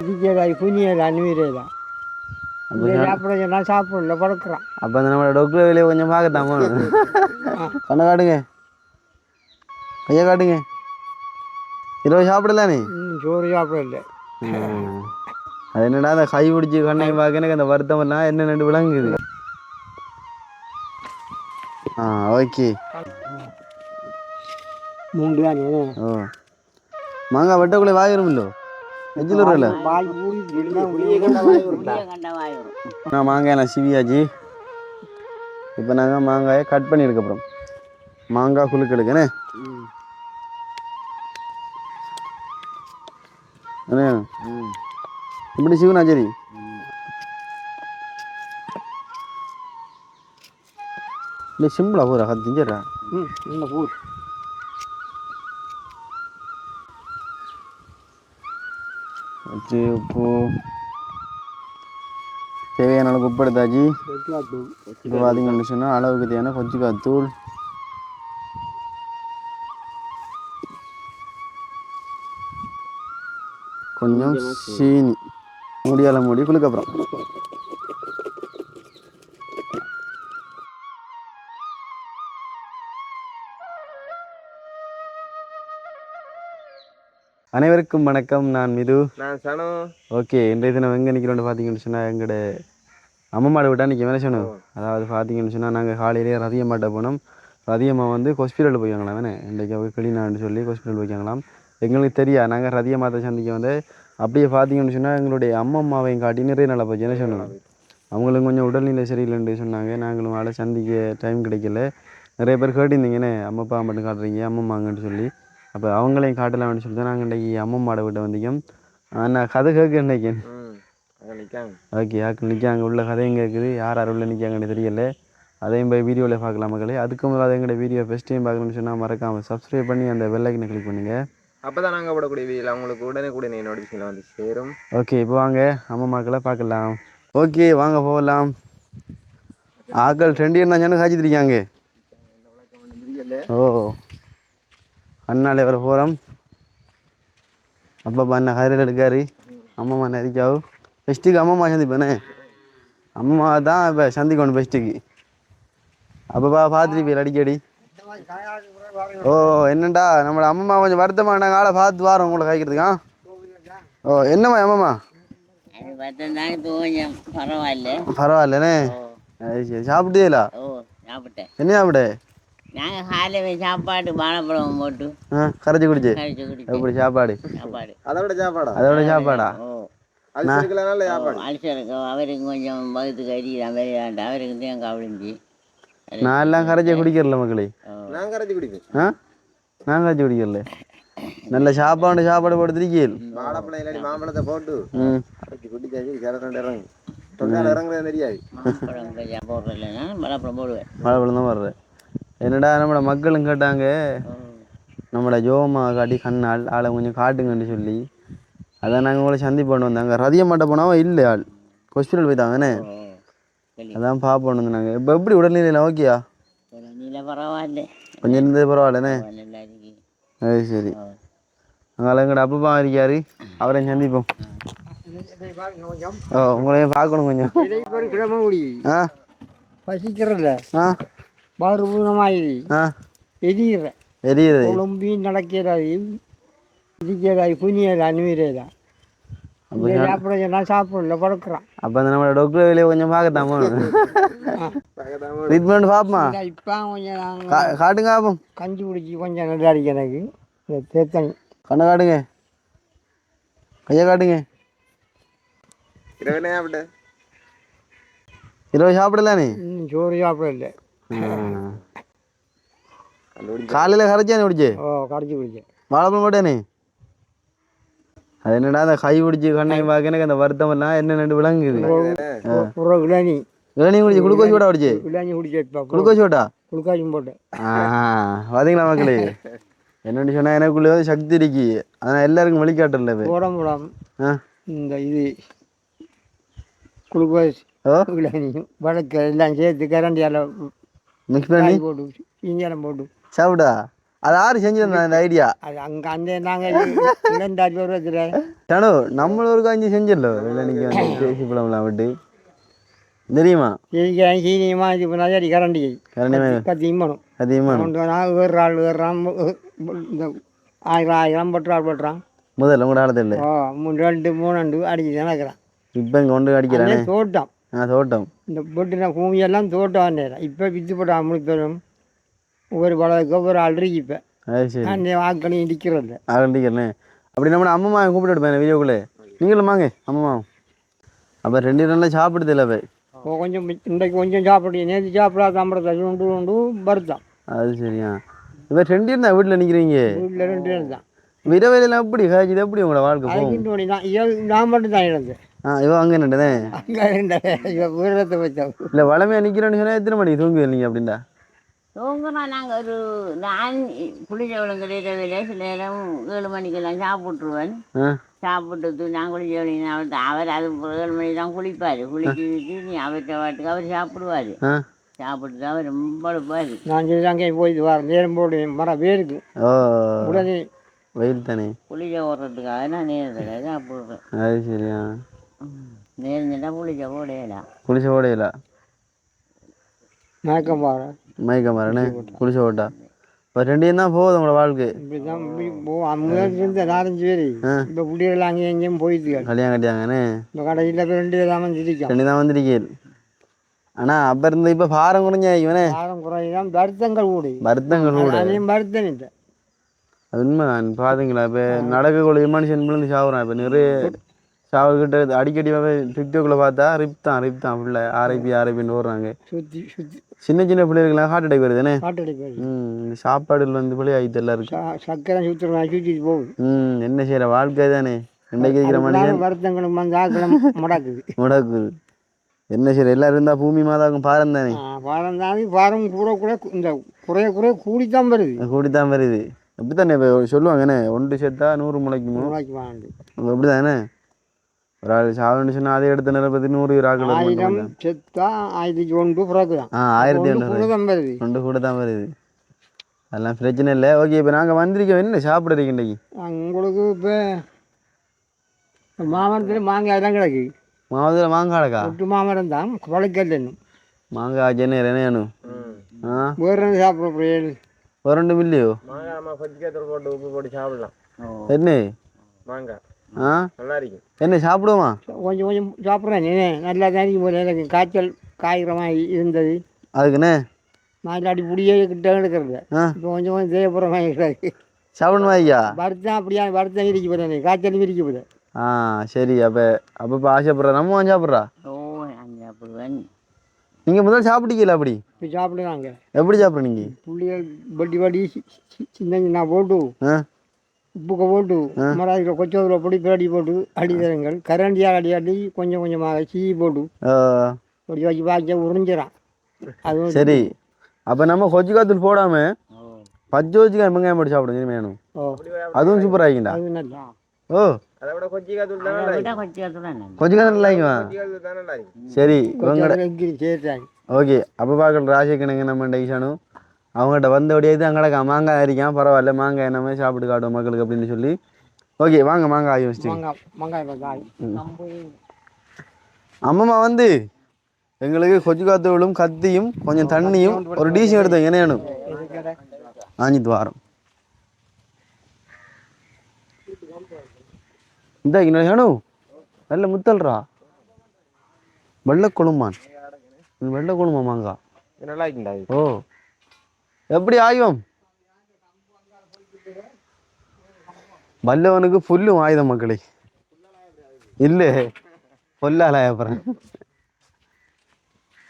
இதுக்கு புண்ணியல அனுமதிதான் சாப்பிட சொன்னா சாப்பிடல படுக்கிறான். அப்போ அந்த நம்மளோட டொக்கு வெளியே கொஞ்சம் பார்க்கத்தான் போகணும். கண்ணை காட்டுங்க. கையை காட்டுங்க. இரவு சாப்பிடல நீ? சோறு சாப்பிடல. அது என்னடா அந்த கை பிடிச்சி கண்ணையும் பார்க்க எனக்கு அந்த வருத்தம் எல்லாம் என்ன ரெண்டு விளங்குது ஆ ஓகே. மூன்று ஓ. மாங்காய் வெட்டக்குள்ளே வாயிருமில்லோ மூடி நான் மாங்காய் நான் சிவியாச்சு. இப்போ நாங்கள் மாங்காயை கட் பண்ணியிருக்க அப்புறம் மாங்காய் குழுக்களுக்குண்ணே அண்ணே இப்படி சிவனா சரி. இல்லை சிம்பிளா போகிறா அது செஞ்சிடறா. ம் வச்சு உப்பு. தேவையான அளவுக்கு உப்பு எடுத்தாச்சு. இப்போ பார்த்தீங்கன்னு சொன்னால் அளவுக்கு தேவையான கொஞ்சம் தூள். கொஞ்சம் சீனி. முடியால மூடி குளுக்க அனைவருக்கும் வணக்கம். நான் மிது. நான் சனு. ஓகே இன்றைய தினம் எங்கே நிற்கிறோன்னு பார்த்தீங்கன்னு சொன்னால் எங்களோட அம்மா மாடு விட்டா நிற்க வேலை சொன்னோம் அதாவது பார்த்தீங்கன்னு சொன்னால் நாங்கள் காலையிலேயே ரதியம்மாட்ட போனோம். ரதியம்மா வந்து ஹாஸ்பிட்டல் போய்க்காங்களாம் வேணே இன்றைக்கு அவ கிளீனான்னு சொல்லி ஹாஸ்பிட்டல் போய்க்காங்களாம் எங்களுக்கு தெரியா நாங்கள் ரதியம்மாத்தை சந்திக்க வந்து அப்படியே பார்த்தீங்கன்னு சொன்னால் எங்களுடைய அம்மா அம்மாவையும் காட்டி நிறைய நல்லா போச்சு. என்ன சொன்னோம் அவங்களும் கொஞ்சம் உடல்நிலை சரியில்லைன்னு சொன்னாங்க. நாங்களும் ஆளை சந்திக்க டைம் கிடைக்கல. நிறைய பேர் கேட்டிருந்தீங்கண்ணே அம்மா அப்பா மட்டும் காட்டுறீங்க அம்மம்மாங்கன்னு சொல்லி. அப்போ அவங்களையும் காட்டலாம்னு சொல்லி தான் நாங்கள் இன்றைக்கி அம்மா மாடை விட்ட வந்திக்கோம் நான் கதை கேட்க நிற்காங்க ஓகே யாருக்கு நிற்காங்க உள்ள கதையும் கேட்குது. யார் யார் உள்ள நிற்காங்கன்னு தெரியல. அதையும் போய் வீடியோவில் பார்க்கலாம் மக்களே. அதுக்கு முதல்ல எங்களோட வீடியோ ஃபஸ்ட் டைம் பார்க்கணும்னு சொன்னால் மறக்காமல் சப்ஸ்கிரைப் பண்ணி அந்த பெல்லைக்கனை கிளிக் பண்ணுங்கள் அப்போ தான் நாங்கள் போடக்கூடிய வீடியோ உங்களுக்கு உடனே கூட நோட்டிஃபிகேஷன் வந்து சேரும். ஓகே இப்போ வாங்க. அம்மா மக்களை பார்க்கலாம். ஓகே வாங்க போகலாம். ஆக்கள் ரெண்டு என்ன சொன்னு காய்ச்சிட்டு இருக்காங்க. ஓ. அண்ணாலே வர போகிறோம் அப்பா அண்ணா கதிரில் எடுக்காரு அம்மா நெரிக்காவு ஃபெஸ்ட்டுக்கு அம்மா சந்திப்பேனே. அம்மா தான் இப்போ சந்திக்கணும் ஃபெஸ்ட்டுக்கு. அப்பப்பா பார்த்துருப்பீர் அடிக்கடி. ஓ என்னண்டா? நம்மளோட அம்மா கொஞ்சம் வருத்தமாட்டாங்க ஆளை பார்த்து வாரோம் உங்களை காய்க்கிறதுக்கா ஓ என்னம்மா அம்மாம்மா? பரவாயில்ல. பரவாயில்லண்ணே சரி சாப்பிட்டீங்களா சாப்பிட்டேன். என்ன சாப்பிட நாங்கள் காலையில் சாப்பாடு வாழைப்பழம் போட்டு ஆ கரைச்சி குடிச்சு கழிச்சு குடிச்சோம் எப்படி சாப்பாடு சாப்பாடு அதை விட சாப்பாடா அதோட சாப்பாடா ஓ அது இருக்கலனால சாப்பாடு அல்சருக்கு அவருக்கு கொஞ்சம் வகுத்து கறி அவரு வேண்டாம் அவருக்கு தேங்காய் விழுந்தி நான் எல்லாம் கரைச்சி குடிக்கிறல மக்களே நான் கரைச்சி குடிப்பேன் ஆ நான் கரைச்சி குடிக்கிறல நல்ல சாப்பாடு சாப்பாடு போட்டுருக்கீள் வாழைப்பழம் இல்லாட்டி மாம்பழத்தை போட்டு ம் அரைச்சி குடிச்சாச்சு கிணறு இறங்கு தொண்டால் இறங்குறது தெரியாது மாம்பழம் கொஞ்சம் போடுறதுலன்னா வாழைப்பழம் போடுவேன் மழை தான் வர்றேன் என்னடா நம்மளோட மக்களும் கேட்டாங்க? நம்மளோட ஜோமா காட்டி கண்ணால் ஆளை கொஞ்சம் காட்டுங்கன்னு சொல்லி. அதான் நாங்கள் உங்களை சந்தி பண்ண வந்தாங்க ரதிய மாட்ட போனாவோ இல்லை ஆள். ஹாஸ்பிட்டல் போயிட்டாங்கண்ணே சரி அதான் பார்ப்போம் வந்தாங்க இப்போ எப்படி உடல்நிலையில்? ஓகேயா கொஞ்சம் இருந்தது பரவாயில்லண்ணே சரி. ஓ அங்கே எங்கட அப்பா இருக்காரு. அவரையும் சந்திப்போம். ஓ உங்களையும் பார்க்கணும் கொஞ்சம். ஆ? பசிக்கிறதில்ல ஆ? ஆ. எரியிற. எரியுது குழம்பி சாப்பிட சொன்னா சாப்பிடல படுக்கிறான் அப்போ நம்மளோட டொக்கு வெளியே கொஞ்சம் பார்க்கத்தான் போகணும். ட்ரீட்மெண்ட் பார்ப்போமா? இப்போ கொஞ்சம் காட்டுங்க பார்ப்போம். கஞ்சி குடிச்சு கொஞ்சம் நல்லா இருக்கு எனக்கு. இந்த தேத்தங்க கண்ணை காட்டுங்க. கையை காட்டுங்க. இரவு சாப்பிடல நீ? சோறு சாப்பிடல. காலையில் கரைச்சானே குடிச்சு ஓ கரைச்சி குடிச்சேன் வாழைப்பழம் போட்டேனே அது என்னடா அந்த கை பிடிச்சி கண்ணையும் பார்க்க அந்த வருத்தம் எல்லாம் என்ன ரெண்டு விளங்குது இளநி இளநீ குடிச்சு குளுக்கோஸ் விட குடிச்சு இளநி குடிச்சு குளுக்கோஸ் விட்டா குளுக்காச்சும் போட்டேன் பார்த்தீங்களா மக்களே என்னன்னு சொன்னா எனக்குள்ளே வந்து சக்தி இருக்கு அதனால் எல்லாருக்கும் வழிகாட்டல இந்த இது குளுக்கோஸ் இளநி வடக்கு எல்லாம் சேர்த்து கரண்டியால் மிக்ஸ் பண்ணி? போட்டு இஞ்சாலம் போட்டு சாப்பிட்டா அது யாரு செஞ்சிருந்தா அந்த ஐடியா. அது அங்கே அந்த நாங்கள் இளந்தாட்சி பருவத்தில் சனோ நம்மள ஒரு காஞ்சி செஞ்சிடல. நீங்கள் வந்து பேசி பழம்லாம் விட்டு. தெரியுமா? இருக்கிறேன் சீனியமா இது பண்ணாதே அடி கரண்டி. கரண்டியமே கத்தியும் பண்ணும் அதிகமாக கொண்டு நான் வேறு ஆள் வேறுறான் இந்த ஆயிரம் ஆயிரம் ஆள் பட்டுறான். முதல்ல உங்களோட இல்லை ஓ மூணு ரெண்டு மூணு ரெண்டு அடிச்சு தான் இருக்கிறான் இப்போ இங்கே கொண்டு அடிக்கிறானே. தோட்டம். தோட்டம் இந்த பொட்டின பூமியெல்லாம் தோட்டம் நேரம் இப்போ வித்து போட்டு அமுக்கு பெறும் ஒவ்வொரு பழத்துக்கு ஒவ்வொரு இருக்கு இப்போ அந்த வாக்கணும் இடிக்கிறது ஆகண்டிக்கிறனே அப்படி நம்ம அம்மா கூப்பிட்டு எடுப்பேன் வீடியோக்குள்ளே நீங்களும் வாங்க அம்மா அப்போ ரெண்டு நல்லா சாப்பிடுது இல்லை இப்போ கொஞ்சம் இன்றைக்கு கொஞ்சம் சாப்பிடு நேற்று சாப்பிடாத ஐம்பது உண்டு உண்டு வருத்தம் அது சரியா இப்போ ரெண்டு இருந்தா வீட்டில் நிற்கிறீங்க வீட்டில் ரெண்டு பேர் தான் விரவையிலாம் எப்படி காய்ச்சி எப்படி உங்களோட வாழ்க்கை தான் நான் மட்டும் தான் இருந்தேன் ஆ இவன் அங்கே நின்றுதே அங்கே இருந்த இவன் வீரத்தை வச்சோம் இல்லை வளமையாக நிற்கிறேன்னு சொன்னால் எத்தனை மணிக்கு தூங்குவீங்க நீங்கள் அப்படின்டா? தூங்குறோம் நாங்கள் ஒரு நான் குளிச்சவளுங்க இரவில் சில நேரம் ஏழு மணிக்கெல்லாம் சாப்பிட்ருவேன் சாப்பிட்டு நான் குளிச்சவளிங்க அவர் அவர் அது ஏழு மணி தான் குளிப்பார். குளிச்சுட்டு நீ அவர்கிட்ட வாட்டுக்கு அவர் சாப்பிடுவார். சாப்பிட்டு அவர் ரொம்ப படுப்பார் நான் சொல்லி அங்கே போயிட்டு வரேன் நேரம் போடு மரம் வேருக்கு. ஓ. உடனே வெயில் தானே. புளிச்ச ஓடுறதுக்காக நான் நேரத்தில் சாப்பிட்றேன் அது சரியா. குளிச்ச ஓடையில மயக்கம் மரனே குளிச்ச ஓட்டா இப்போ ரெண்டையும் தான் போகுது உங்களோட வாழ்க்கை இப்படி தான் போ முதல்ல இருந்த நாலஞ்சு பேர் இப்போ புள்ளிகள் அங்கேயும் எங்கேயும் போயிட்டு கல்யாணம் கட்டியாங்கண்ணே இப்போ கடையில் இப்போ ரெண்டு தான் சிரிக்கும் ரெண்டு தான் வந்திருக்கீள் ஆனால் அப்போ இருந்து இப்போ பாரம் குறைஞ்ச இவனே ஆரம் குறைதான் வருத்தங்கள் கூடி வருத்தங்கள் கூட அதையும் வருத்தம் இல்லை அது உண்மைதான் பார்த்தீங்களா இப்போ நடக்கக்கூடிய மனுஷன் விழுந்து சாவுறான் இப்போ நிறைய சாவுக்கிட்ட அடிக்கடி டிக்டாக்ல பார்த்தா ரிப் தான் ரிப் தான் ஃபுல்லாக ஆர்ஐபி ஆர்ஐபின்னு ஓடுறாங்க. சின்ன சின்ன பிள்ளைகளுக்குலாம் ஹார்ட் அட்டாக் வருதுண்ணே காட்டடி போய் ம் இந்த சாப்பாடுல வந்து பிள்ளை ஆகிட்டு எல்லாம் இருக்கு சக்கரை சுற்றுறா சுற்றி ம் என்ன செய்யற? வாழ்க்கை தானே. இன்னைக்கு இருக்கிற மனுஷன்? வருத்தங்களும் முடக்குது. முடக்குது. என்ன செய்யற? எல்லாரும் இருந்தா பூமி மாதாவுக்கும் பாரம் தானே? பாரம் தாண்டி பாரம் கூட கூட இந்த குறைய குறைய கூடித்தான் வருது. கூடித்தான் வருது. அப்படித்தானே இப்போ சொல்லுவாங்கண்ணே ஒன்று சேர்த்தா நூறு முளைக்குமோ? முளைக்கு வாண்டு அப்படிதானே? ஒரு ஆள் சாவுன்னு சொன்னா அதை எடுத்த நிரப்பத்தி நூறு ஆக்கள் ஆயிரம் செத்தா ஆயிரத்தி ஒன்று பிறகுதான் ஆ ஆயிரத்தி எண்ணூறு புரதம் வருது ஒன்று கூட தான் வருது அதெல்லாம் பிரச்சனை இல்லை ஓகே இப்போ நாங்கள் வந்திருக்கோம் என்ன சாப்பிட்றீங்க இன்னைக்கு உங்களுக்கு இப்போ மாமரத்தில் மாங்காய் தான் கிடக்கு மாவத்தில் மாங்காடக்கா ஒட்டு மாமரம் தான் குழக்கல் இன்னும் மாங்காய் ஜென்ன என்ன ஆ வேறு சாப்பிட ரெண்டு மில்லியோ மாங்காய் நம்ம கொச்சிக்கத்தூள் போட்டு உப்பு போட்டு சாப்பிடலாம் என்ன மாங்காய் ஆ? நல்லா இருக்கும் என்ன சாப்பிடுவோமா? கொஞ்சம் கொஞ்சம் சாப்பிட்றேன். நீ நல்லா தான் இருக்கும் போல. எனக்கு காய்ச்சல் காய்கிற மாதிரி இருந்தது. அதுக்குண்ணே நாலாடி புடியே கிட்ட எடுக்கிறது இப்போ கொஞ்சம் கொஞ்சம் தேவைப்படுற மாதிரி கிடக்கு சாப்பிடணுமா ஐயா? வருத்தம் அப்படியா? வருத்தம் இருக்கு போகிறேன் காய்ச்சல் இருக்கு போகிறேன் ஆ சரி. அப்போ அப்போ இப்போ ஆசைப்படுறா. நம்ம வாங்கி சாப்பிட்றா? ஓ சாப்பிடுவேன். நீங்கள் முதல்ல சாப்பிட்டீங்களா அப்படி? இப்போ சாப்பிடுறாங்க எப்படி சாப்பிட்ற நீங்கள் புள்ளிகள் வட்டி வட்டி சின்ன சின்ன போட்டு. ஆ. உப்புக்க போட்டு மராதியில் கொச்சோதில் பொடி பேடி போட்டு அடி தருங்கள் கரண்டியாக அடி அடி கொஞ்சம் கொஞ்சமாக சீ போட்டு பொடி வச்சு பாய்ச்ச உறிஞ்சிடான் அதுவும் சரி. அப்போ நம்ம கொச்சி காத்தூள் போடாமல் ஓ பச்சை வச்சுக்காய் வெங்காயம் போட்டு சாப்பிடுங்க வேணும். ஓ. அதுவும் சூப்பராக ஆகிண்டா அது ஓ. அதை கொச்சிக்காத்தூள் அதை கொச்சிக்காத்தூள் சரி ஓகே அப்போ பார்க்கல ராசிக்கணுங்க நம்ம டைஷானு அவங்ககிட்ட வந்தபடியே தான் கிடக்கா மாங்காய் அரிக்கான் பரவாயில்ல மாங்காய் நம்ம சாப்பிட்டு காட்டுவோம் மக்களுக்கு அப்படின்னு சொல்லி. ஓகே வாங்க மாங்காய் ஆகி வச்சுட்டு. மாங்காய் மாங்காய் காய். அம்மம்மா வந்து எங்களுக்கு கொச்சு காத்தூளும் கத்தியும் கொஞ்சம் தண்ணியும் ஒரு டீஷும் எடுத்தோம் என்ன வேணும் ஆஞ்சித்து வாரம். இந்த வேணும் நல்ல முத்தல்றா. வெள்ளை கொழுமான் இது வெள்ளை கொழுமா மாங்கா ஓ. எப்படி ஆயுதம்? வல்லவனுக்கு புல்லும் ஆயுதம் மக்களே. இல்லை பொல்லால அப்புறம்.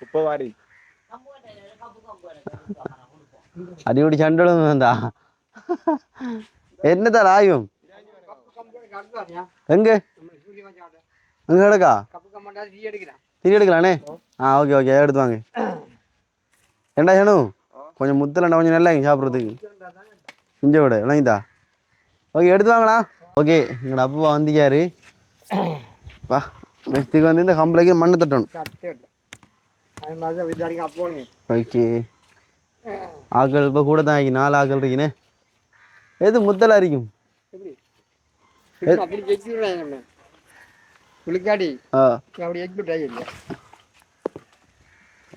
உப்பு வாரி அடிப்படி சண்டலும் வேண்டா. என்னதான் ஆயும் எங்க? அங்க கிடக்கா? திரி எடுக்கலானே? ஆ ஓகே ஓகே எடுத்து வாங்க. ஏண்டா சேனு? கொஞ்சம் முத்தலண்டா கொஞ்சம் நல்லா இங்க சாப்பிட்றதுக்கு. இஞ்ச விட விளங்கிதா ஓகே எடுத்து வாங்களா ஓகே எங்களோட அப்பா வந்திக்காரு வா நெக்ஸ்ட்டுக்கு வந்து இந்த கம்பளைக்கு மண்ணு தட்டணும். ஓகே. ஆக்கள் இப்போ கூட தான் ஆகி நாலு ஆக்கள் இருக்குண்ணே எது முத்தலா இருக்கும்? புளிக்காடி அப்படி எக்ஸ்பிட் ஆகிடுங்க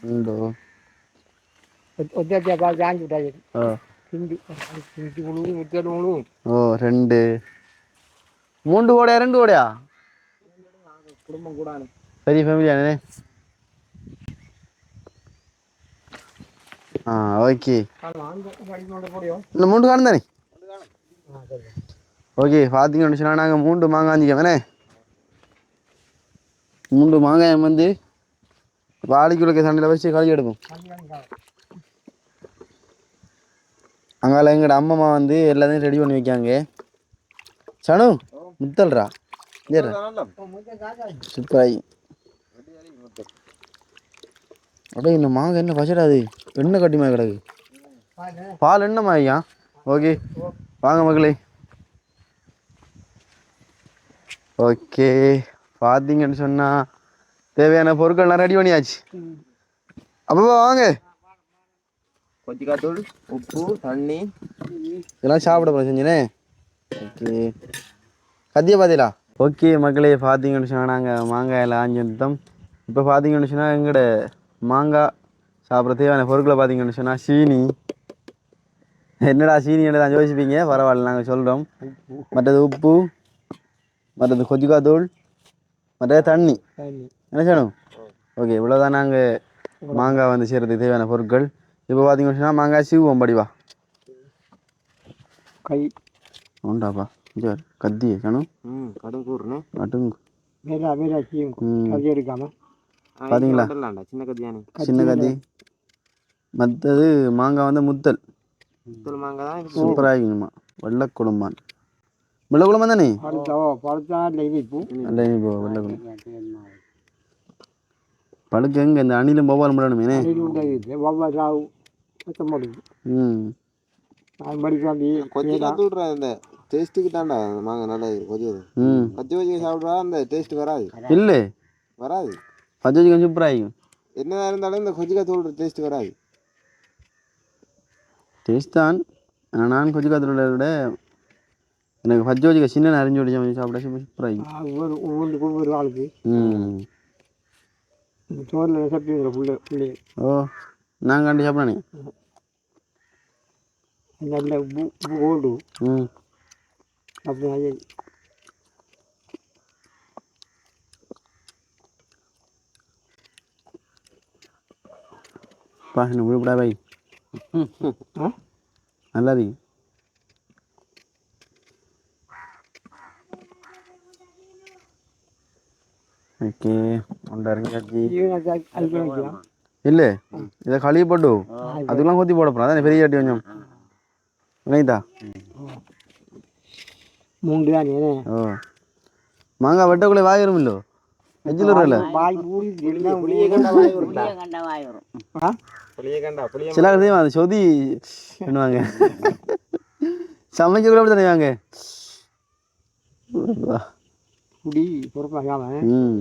உண்டோ ஒத்தியா பார்த்து ஆங்கி விட்டாங்க ஆ ஹிந்தி ஹிந்தி முழு ஓ ரெண்டு மூன்று கோடையா ரெண்டு கோடையா குடும்பம் கூட பெரிய ஃபேமிலியானே ஆ ஓகே படிக்கணும் போடியும் இந்த மூன்று காணும் தானே ஓகே பார்த்தீங்கன்னு சொன்னால் நாங்கள் மாங்காயம் வந்து வாழைக்குள்ள சண்டையில் வச்சு கழுவி எடுப்போம் அங்கால எங்களோட அம்மம்மா வந்து எல்லாத்தையும் ரெடி பண்ணி வைக்காங்க. சனு முத்தல்ரா ஏறா சூப்பராகி அப்படியே இந்த மாங்காய் என்ன பச்சடாது எண்ணெய் கட்டிமா கிடக்கு. பால் என்னம்மா ஐயா? ஓகே. வாங்க மகளே ஓகே. பார்த்தீங்கன்னு சொன்னால் தேவையான பொருட்கள்லாம் ரெடி பண்ணியாச்சு. அப்போ வாங்க. கொச்சிக்காத்தூள் உப்பு தண்ணி. இதெல்லாம் சாப்பிட செஞ்சுனே. ஓகே. கத்திய பார்த்தீங்களா ஓகே மக்களே பார்த்தீங்கன்னு சொன்னால் நாங்கள் மாங்காயில் ஆஞ்சு வந்துட்டோம். இப்போ பார்த்தீங்கன்னு சொன்னால் எங்களோட மாங்காய் சாப்பிட்ற தேவையான பொருட்களை பார்த்தீங்கன்னு சொன்னால் சீனி. என்னடா சீனி தான் யோசிப்பீங்க? பரவாயில்ல நாங்கள் சொல்கிறோம் மற்றது உப்பு மற்றது கொதிக்காத்தூள் மற்றது தண்ணி. என்ன செய்யணும்? ஓகே இவ்வளோதான் நாங்கள் மாங்காய் வந்து செய்கிறதுக்கு தேவையான பொருட்கள். இப்போ பார்த்தீங்கன்னு மாங்காய் சீவுவோம் படிவா கை. உண்டாப்பா. பாரு, கத்தி கணும் ம் கடும் கூறுனே நட்டுங்க வேற வேற ம். அது எடுக்காம. பாத்தீங்களா? சின்ன கத்தியானி. சின்ன கத்தி. மற்றது மாங்காய் வந்து முத்தல். முத்தல் மாங்காய் தான் இது சூப்பராக இருக்குங்கம்மா வெள்ளை குடும்பான். வெள்ளை குடும்பம் தானே? இல்லை குடும்பம். பழுக்க எங்க? இந்த அணிலும் பவால் முடணுமே இது போடுது ம். அது மடிக்காண்டி கொச்சிக்காத்தூள் இந்த டேஸ்ட்டுக்கு தான்டா அந்த மாங்காய் நல்லா கொதியது. ம். பச்சை வச்சு சாப்பிட்றா அந்த டேஸ்ட் வராது. இல்லை. வராது. பச்சை கொஞ்சம் சூப்பராக இருக்கும் என்னதான் இருந்தாலும் இந்த கொச்சிக்காத்தூள் டேஸ்ட் வராது. டேஸ்ட் தான். ஆனால் நான் கொஞ்சம் காத்துல விட எனக்கு பச்சை வச்சுக்க சின்ன அரிஞ்சு வச்சு சாப்பிட சூப்பராக இருக்கும் ஒவ்வொரு ஒவ்வொன்று ஒவ்வொரு ஆளுக்கு. ம். சோறில் சப்பிங்கிற புள்ள பிள்ளை ஓ. நான் கண்டு சாப்பிட்றேனே நல்ல ம். அப்படி பா என்ன விழுப்படா பாய் நல்லா இருக்கு ஓகே ஒன்றரை இல்லை இதை கழுவி போட்டு அதுக்கெல்லாம் கொத்தி போட போகிறோம் அதான் பெரிய சட்டி கொஞ்சம் வினைதா மூன்று தான் ஓ மாங்காய் வெட்டக்குள்ளே இல்லோ வாய் வரும் புளியை கண்டா புளிய சில செய்வாங்க அது சொதி பண்ணுவாங்க சமைக்க கூட அப்படி தருவாங்க ம்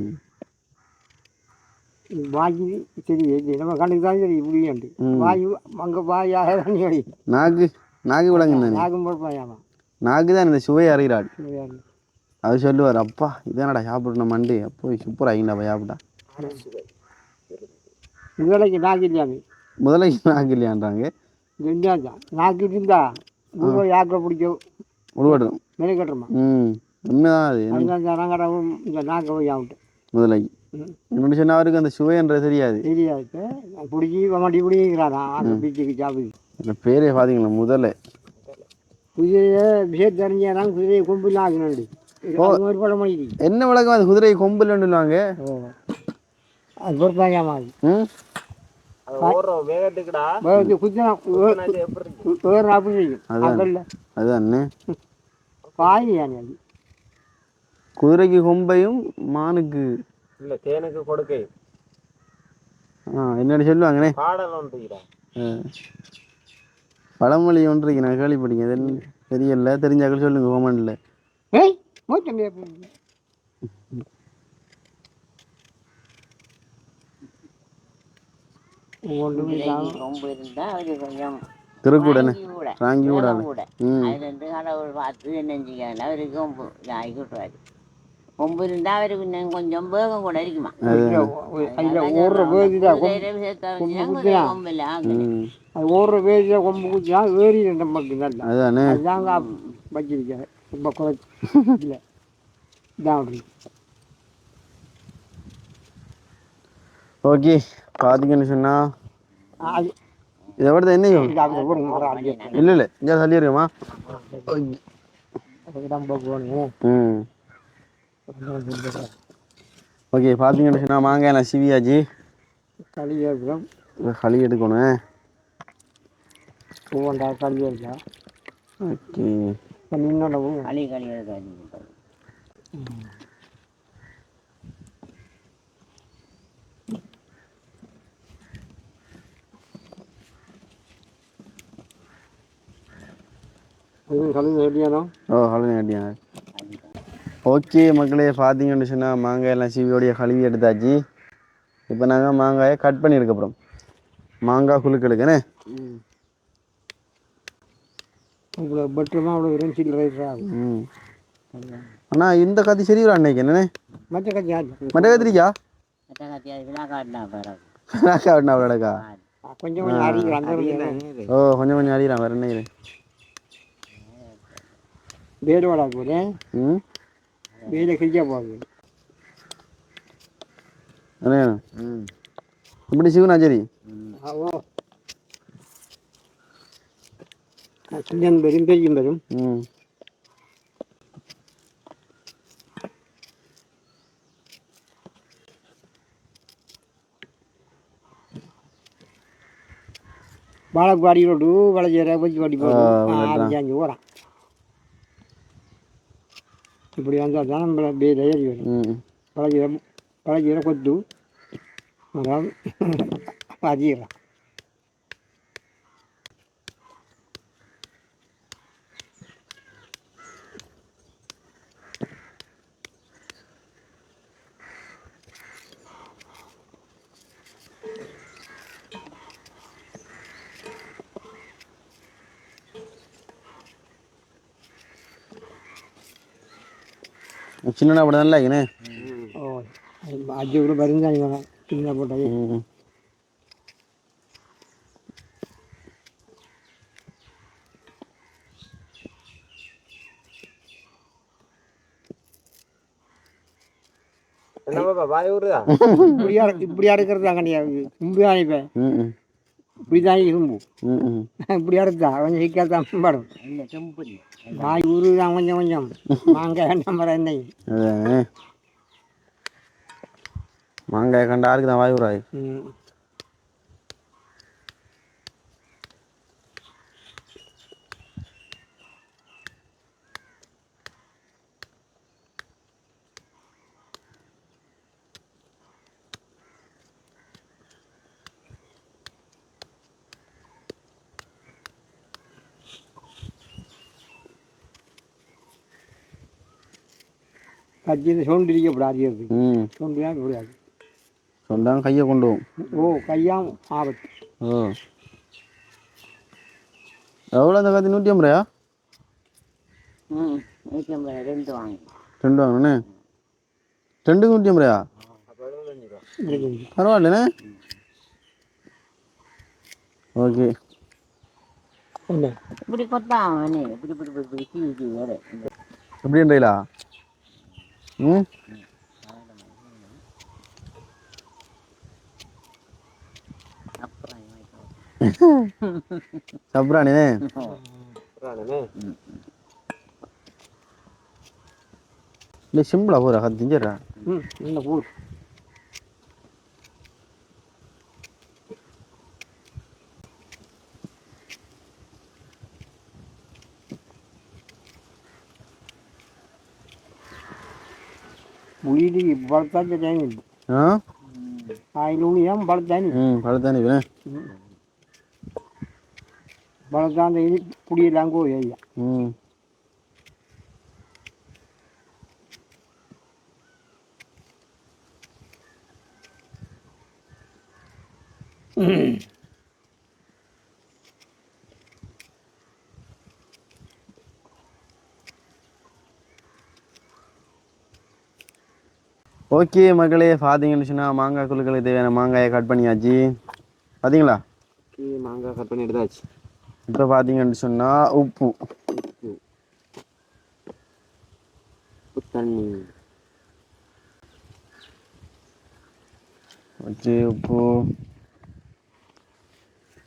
வாங்கி சரி நம்ம கண்ணுக்கு தான் சரி இப்படியாண்டு வாயு அங்கே வாயாக தான் அடி நாக்கு நாக்கு விளங்கு தானே நாகும் பொறுப்பாகாம நாக்கு தான் இந்த சுவை அறிகிறாள் அது சொல்லுவார் அப்பா இதானடா சாப்பிடணும் மண்டு அப்போ சூப்பர் ஆகிங்கடா சாப்பிட்டா வேலைக்கு நாக்கு இல்லாம முதலைக்கு நாக்கு இல்லையான்றாங்க நாக்கு இருந்தா மூணு யாக்கில் பிடிக்க உருவாடும் மெனக்கட்டுறமா ம் உண்மைதான் அது ஜனங்கடவும் இந்த நாக்கை போய் ஆகட்டும் முதலைக்கு என்னோட சொன்ன அவருக்கு அந்த சுவைன்றது தெரியாது. தெரியாது பிடிச்சி மாட்டி பிடிக்கிறானா பீச்சுக்கு சாப்பிடு. பேரே பார்த்தீங்களா முதலை. குதிரைய விஷயம் தெரிஞ்சாதான் குதிரையை கொம்பில் மணிக்கு என்ன விளக்கம் அது குதிரை கொம்புலன்னு சொல்லுவாங்க? ஓ. அது அதுதானே குதிரைக்கு கொம்பையும் மானுக்கு இல்ல தேனுக்கு கொடுக்கை. ஆ என்னடி சொல்லுவாங்கண்ணே பாடல் ஆ. பழமொழி ஒன்று நான் கேள்விப்பட்டீங்க அது தெரியல. தெரிஞ்சாக்கள் சொல்லுங்க கோமண்டில் ஏய் மூச்சம் ஒன்று இலைக்கு கொம்பு இருந்தா அது கொஞ்சம் திருக்கூடனே ராங்கி கூட கடவுள் பார்த்து என்ன செய்யணும் அவருக்கு கொம்பு இருந்தால் அவருக்கு இன்னும் கொஞ்சம் வேகம் கூட இருக்குமா அதில் ஓடுற வேதியில் கொம்பு குச்சினா ஏறி நமக்கு நல்லா அதுதானே அதுதாங்க வச்சிருக்கேன் ரொம்ப குறைச்சி இல்லை இதான் அப்படி ஓகே பார்த்தீங்கன்னு சொன்னால் அது இதை விட என்னையும் இது அந்த ஒரு மரம் அங்கே இல்லை இல்லை இங்கே தள்ளி இருக்குமா இடம் போகணும் ம் ஓகே பார்த்தீங்கன்னு சொன்னால் மாங்காய் நான் சிவியாஜி. களி ஏற்படும் களி எடுக்கணும். பூவண்டா களி இருக்கா ஓகே நின்னோட களி களி இருக்காது களி ரெடியானோ? ஓ களி ஓகே மக்களே பார்த்தீங்கன்னு சொன்னால் மாங்காய் எல்லாம் சீவியோடைய கழுவி எடுத்தாச்சு. இப்போ நாங்கள் மாங்காயை கட் பண்ணி எடுக்க போகிறோம் மாங்காய் குழுக்களுக்குண்ணே இவ்வளோ பெட்ரூமா அவ்வளோ வெறும் ம். அண்ணா இந்த கத்தி சரி வரும் அன்னைக்கு என்னண்ணே மற்ற ஆச்சு மட்டை கத்திரிக்கா கொஞ்சம் கொஞ்சம் ஓ கொஞ்சம் கொஞ்சம் அறிகிறான் வேறு என்ன வேடு வாடா போகிறேன் ம். வேலை கிழிக்க போகுது அண்ணே இப்படி சிவனா சரி ஆவோ சின்னன் வரும் பெரியும் வரும் ம் வாழைப்பாடி ரோடு வளைஞ்சர பச்சி பாடி ஆ, போகுது அதான். அஞ்சு ஓரம் இப்படி வந்தால் தான் நம்மள வேலை ஏறி வரும். ம். வளைஞ்சர சின்னனா அப்படி தான் இல்லைங்கண்ணே அஞ்சு கூட வருந்தாங்க சின்ன போட்டது இப்படியா இப்படியா இருக்கிறது தான் கிடையாது இப்படி அனுப்பேன் ம் ம் இப்படி தான் இரும்பு. ம் ம் இப்படி எடுத்தா கொஞ்சம் சிக்கல் தான் படும் வாய் ஊரு தான் கொஞ்சம் கொஞ்சம். மாங்காய் நம்பர் என்ன. மாங்காய் கண்டா யாருக்கு தான் வாய் கட்சியில் சோண்டு இருக்கக்கூடாது அது ம் சோண்டியா கூடாது சொந்தாங்க கையை கொண்டு ஓ கையாம் ஆபத்து ஓ எவ்வளோ அந்த கத்தி நூற்றி ஐம்பது ரூபாயா ம் நூற்றி ஐம்பது ரெண்டு வாங்கி ரெண்டு வாங்கண்ணே ரெண்டுக்கு நூற்றி ஐம்பது ரூபாயா இருக்குது. பரவாயில்லண்ணே ஓகே என்ன இப்படி கொத்தாம என்ன இப்படி இப்படி இப்படி இப்படி ம்? சப்ரானிண்ணே இல்லை சிம்பிளா போகிறா திஞ்சிடுறா. ம் என்ன பூ புளிடி பழத்தான் தேங்க ஆ ஆயிலும் பழத்தானி ம் பழத்தானே வேணே பழத்தான் இது புளியெல்லாம் கூட ஓகே மக்களே பார்த்தீங்கன்னு சொன்னால் மாங்காய் குழுக்களுக்கு தேவையான மாங்காயை கட் பண்ணியாச்சு. பார்த்தீங்களா மாங்காய் கட் பண்ணி எடுத்தாச்சு. இப்போ பார்த்தீங்கன்னு சொன்னால் உப்பு. தண்ணி. வச்சு உப்பு.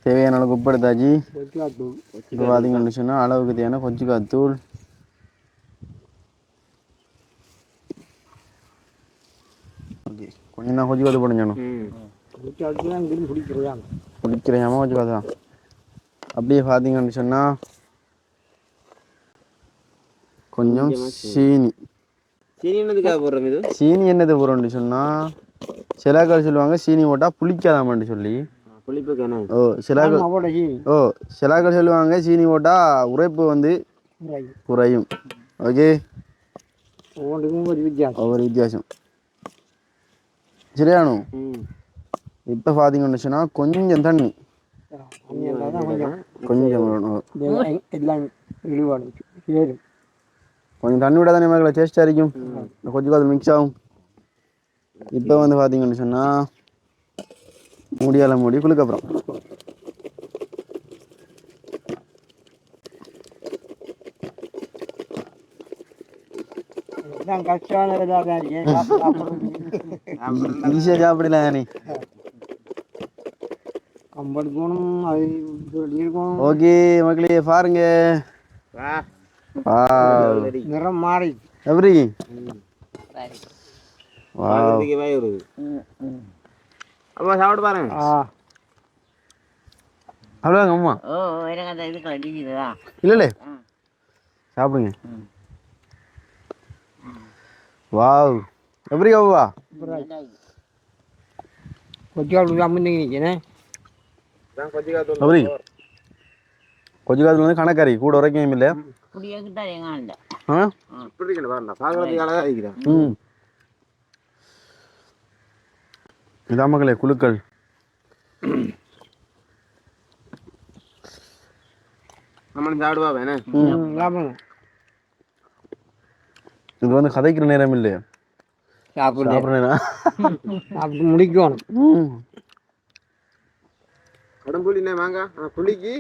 தேவையான அளவுக்கு உப்பு எடுத்தாச்சு. இப்போ பார்த்தீங்கன்னு சொன்னால் அளவுக்கு தேவையான கொஞ்சம் தூள் ஓகே கொஞ்சம் போடுஞ்சணும் பிடிக்கிறாங்க குடிக்கிறேன் கொஞ்சம் தான் அப்படியே பார்த்தீங்கன்னு சொன்னால் கொஞ்சம் சீனி சரி என்னதுக்காக போடுறோம் இது சீனி என்னது போகிறோம்னு சொன்னால் சிலாக்கள் சொல்லுவாங்க சீனி போட்டால் புளிக்காதாமன்னு சொல்லி புளிப்புக்கான ஓ சிலாக்கள் சீனி ஓ சிலாக்கள் சொல்லுவாங்க சீனி போட்டால் உரைப்பு வந்து குறையும் ஓகே ஒவ்வொரு வித்தியாசம் சரியானு? இப்போ பார்த்தீங்கன்னு சொன்னால் கொஞ்சம் தண்ணி. கொஞ்சம் கொஞ்சம் தண்ணி விட தானே மகளை டேஸ்ட்டாக இருக்கும் கொஞ்சம் அது மிக்ஸ் ஆகும். இப்போ வந்து பார்த்தீங்கன்னு சொன்னால் முடியால மூடி குளுக்க எல்லாம் கஷ்டமான இதாக தான் இருக்கு சாப்பிட்றதுக்கு. ஈஸியாக சாப்பிடலாம் நீ கம்பெனி போகணும் அது ஓகே மக்களே பாருங்க. வா. வா நிறம் மாறி. எப்படி? சரி வா பார்க்கறதுக்கே வாய் வருது. ம் ம். அப்பா சாப்பிட்டு பாருங்க. ஆ. அவ்வளோங்க அம்மா. ஓ எனக்கு அந்த இது கட்டிக்குதா இல்லை இல்லை. ம் சாப்பிடுங்க. வாவ். எப்படி கவ்வா கொஞ்ச காலத்துல வந்து கணக்காரி கூட உரைக்கும் இல்லை. இதான் மக்களே குழுக்கள். நம்மளும் சாப்பிடுவா வேணே லாபம் இது வந்து கதைக்கிற நேரம் இல்லை சாப்பிடு. சாப்பிட்ற நேரம் சாப்பிட்டு முடிக்கணும். ம். கடும்புளினே வாங்க. புளிக்கு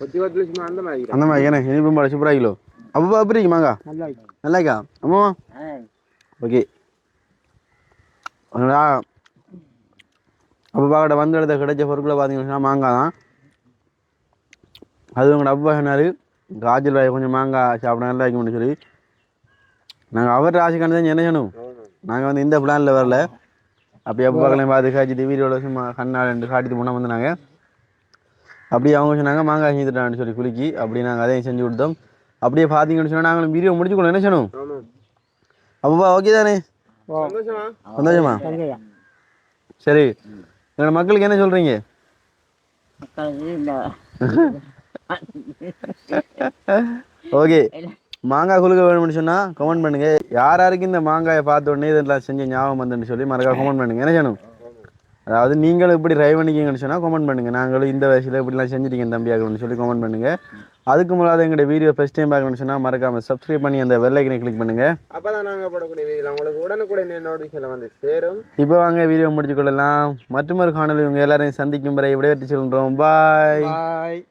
கொத்தி கொத்தி சும்மா அந்த மாதிரி அந்த மாதிரி ஏன்னா இனிப்பு மாட சூப்பராக கிலோ. அப்பா எப்படி இருக்கு மாங்கா நல்லா இருக்கு. அம்மா? ஓகே. அப்பா கிட்ட வந்து எடுத்த கிடைச்ச பொருட்களை பார்த்தீங்கன்னா மாங்காய் தான். அது உங்களோட அப்பா சொன்னார் காய்ச்சல் கொஞ்சம் மாங்காய் சாப்பிட நல்லா இருக்கும்னு சொல்லி. நாங்கள் அவர் ராசிக்கான தான் என்ன செய்யணும்? நாங்கள் வந்து இந்த பிளானில் வரல. அப்படி அப்பாக்களையும் பார்த்து காய்ச்சிட்டு வீடியோவில் சும்மா கண்ணால் ரெண்டு காட்டிட்டு போனால் வந்து நாங்கள் அப்படியே அவங்க சொன்னாங்க மாங்காய் செஞ்சுட்டான்னு சொல்லி குலுக்கி அப்படி நாங்கள் அதையும் செஞ்சு கொடுத்தோம். அப்படியே பார்த்தீங்கன்னு சொன்னால் நாங்களும் வீடியோ முடிச்சுக்கணும் என்ன செய்யணும்? ஆமா. அப்பா ஓகே தானே? சந்தோஷமா? சரி. என்னோட மக்களுக்கு என்ன சொல்கிறீங்க இந்த ஓகே மாங்காய் குலுக்க வேணும்னு சொன்னால் கமெண்ட் பண்ணுங்க. யார் யாருக்கு இந்த மாங்காயை பார்த்த உடனே இதெல்லாம் செஞ்ச ஞாபகம் வந்துன்னு சொல்லி மறக்காம கமெண்ட் பண்ணுங்க. என்ன செய்யணும் அதாவது நீங்களும் இப்படி ட்ரை பண்ணிக்கிங்கன்னு சொன்னால் கமெண்ட் பண்ணுங்க. நாங்களும் இந்த வயசில் இப்படிலாம் செஞ்சுட்டீங்க தம்பியாகணும்னு சொல்லி கமெண்ட் பண்ணுங்க. அதுக்கு முன்னாடி எங்களுடைய வீடியோ ஃபஸ்ட் டைம் பார்க்கணும்னு சொன்னால் மறக்காம சப்ஸ்கிரைப் பண்ணி அந்த பெல் ஐக்கனை கிளிக் பண்ணுங்க. அப்பதான் நாங்க போடக்கூடிய வீடியோ உங்களுக்கு உடனுக்குடனே நோட்டிஃபிகேஷன் வந்து சேரும். இப்போ வாங்க வீடியோ முடிச்சு கொள்ளலாம். மற்றொரு காணொலி உங்க எல்லாரையும் சந்திக்கும் வரை விடைபெற்று சொல்கிறோம் பாய் பாய்